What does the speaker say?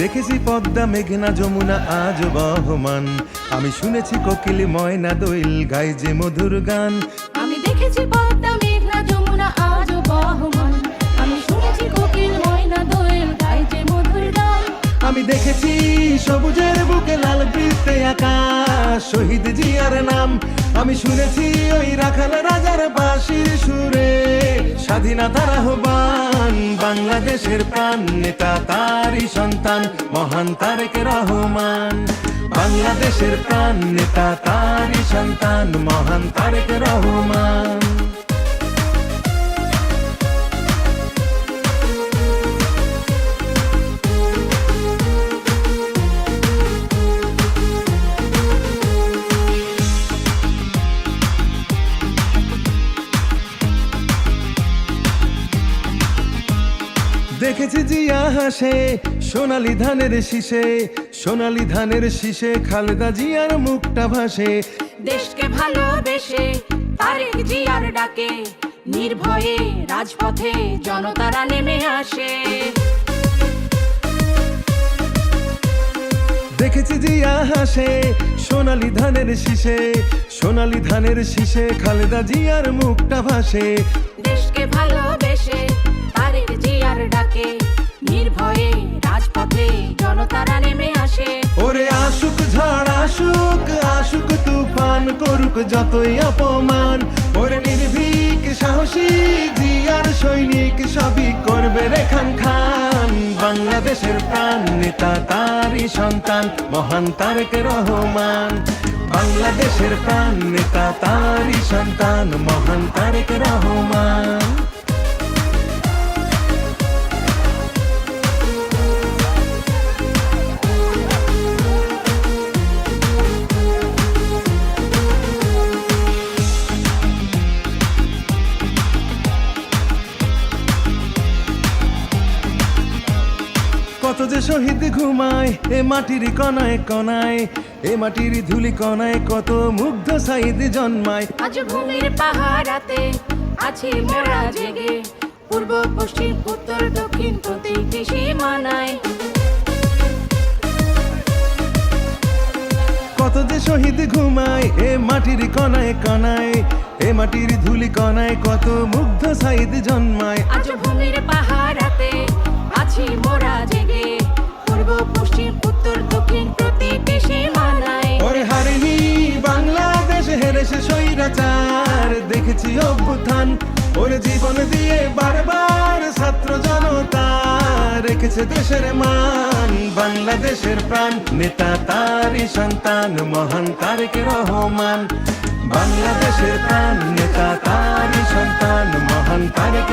দেখেছি পদ্মা মেঘনা যমুনা আজ বহমান। আমি শুনেছি কোকিল ময়না দোয়েল গাই যে মধুর গান। আমি দেখেছি পদ্মা মেঘনা যমুনা আজ বহমান। আমি শুনেছি কোকিল ময়না দোয়েল গাই যে মধুর গান। আমি দেখেছি সবুজের বুকে লাল বৃত্তে আকাশ শহীদ জিয়ার নাম। আমি শুনেছি ওই রাখাল রাজার বাঁশির সুরে স্বাধীনতার আহ্বান। বাংলাদেশের প্রাণ, নেতা তারই সন্তান, মহান তারেক রহমান। বাংলাদেশের প্রাণ, নেতা তারই সন্তান, মহান তারেক রহমান। দেখেছি জিয়া হাসে সোনালি ধানের শীষে সোনালি ধানের শীষে খালেদা জিয়ার মুখটা ভাসে। দেশকে ভালোবেসে তারেক জিয়ার ডাকে নির্ভয়ে রাজপথে জনতারা নেমে আসে। দেখেছি জিয়া হাসে সোনালি ধানের শীষে সোনালি ধানের শীষে খালেদা জিয়ার মুখটা ভাসে। দেশকে ভালোবেসে তারেক জিয়ার ঝড় আশুক আশুক তুফান করুক যতই অপমান। ওরে নির্ভীক, সাহসী, জিয়ার সৈনিক, সবই করবে রেখান খান। বাংলাদেশের প্রাণ নেতা তারই সন্তান, মহান তারেক রহমান। বাংলাদেশের প্রাণ নেতা তারই সন্তান, মহান তারেক রহমান। কত যে শহীদ ঘুমায় এ মাটির কনায় কনায় এ মাটির ধুলি কনায় কত মুগ্ধ সাইদ জন্মায়। আজ ভূমির পাহারাতে আছি মোরা জেগে পূর্ব পশ্চিম উত্তর দক্ষিণ প্রতিটি সীমানায় কত যে শহীদ ঘুমায় এ মাটির কনায় কনায় এ মাটির ধুলি কনায় কত মুগ্ধ সাইদ জন্মায়। আজ ভূমির পাহারাতে অভ্যুত্থান। ওর জীবন দিয়ে বারবার ছাত্র জনতা রেখেছে দেশের মান, বাংলাদেশের প্রাণ। নেতা তারই সন্তান, মহান তারেক রহমান। বাংলাদেশের প্রাণ, নেতা তারই সন্তান, মহান তারেক